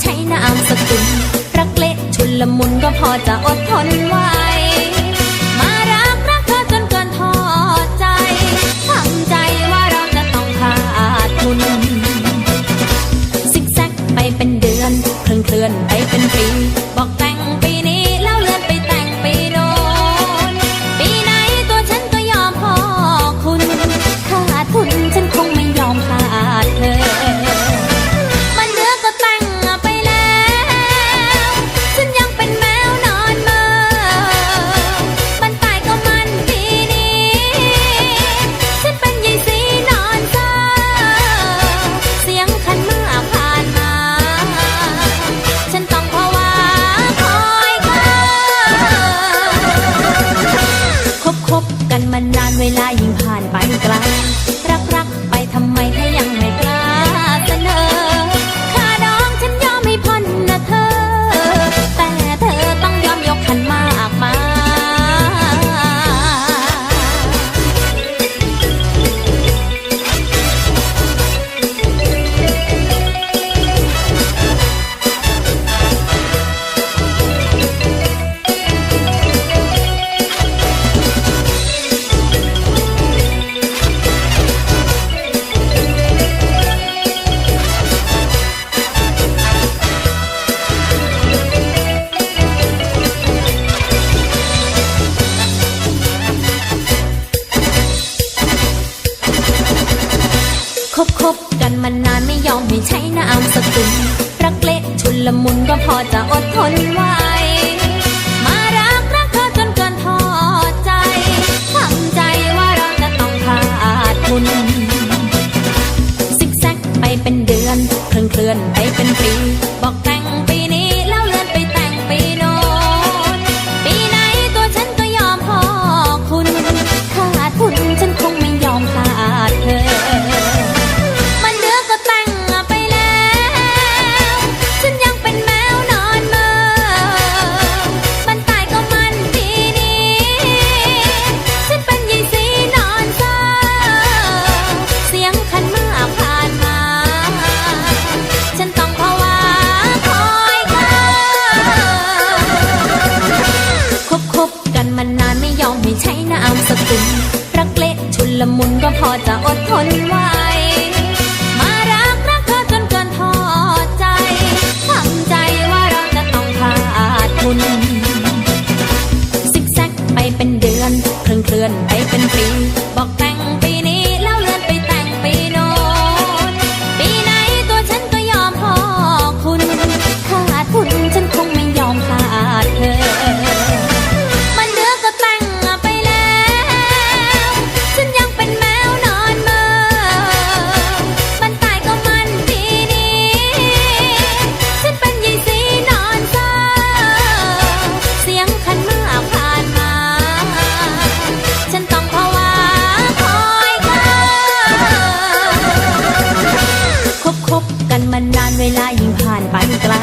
ใช้นามสกุลรักเละชุนละมุนก็พอจะอดทนไวมารักรักเธอจนเกินทอใจทำใจว่าเราจะต้องขาดทุนซิกแซกไปเป็นเดือนเคลื่อนเคลื่อนไปเป็น novela บกันมานานไม่ยอมให้ใช้น้ำสตุนรักเละชุนละมุนก็พอจะอดทนไว้มารักรักเธอจนเกินพอใจทำใจว่าเราจะต้องขาดทุนซิกแซกไปเป็นเดือนเคลื่อนเคลื่อนไปเป็นปีบอกแต่งานานไม่ยอมให้ใช้น้ำสกุลรักเละชุนละมุนก็พอจะอดทนไว้ เวลายิ่งผ่านไปไกล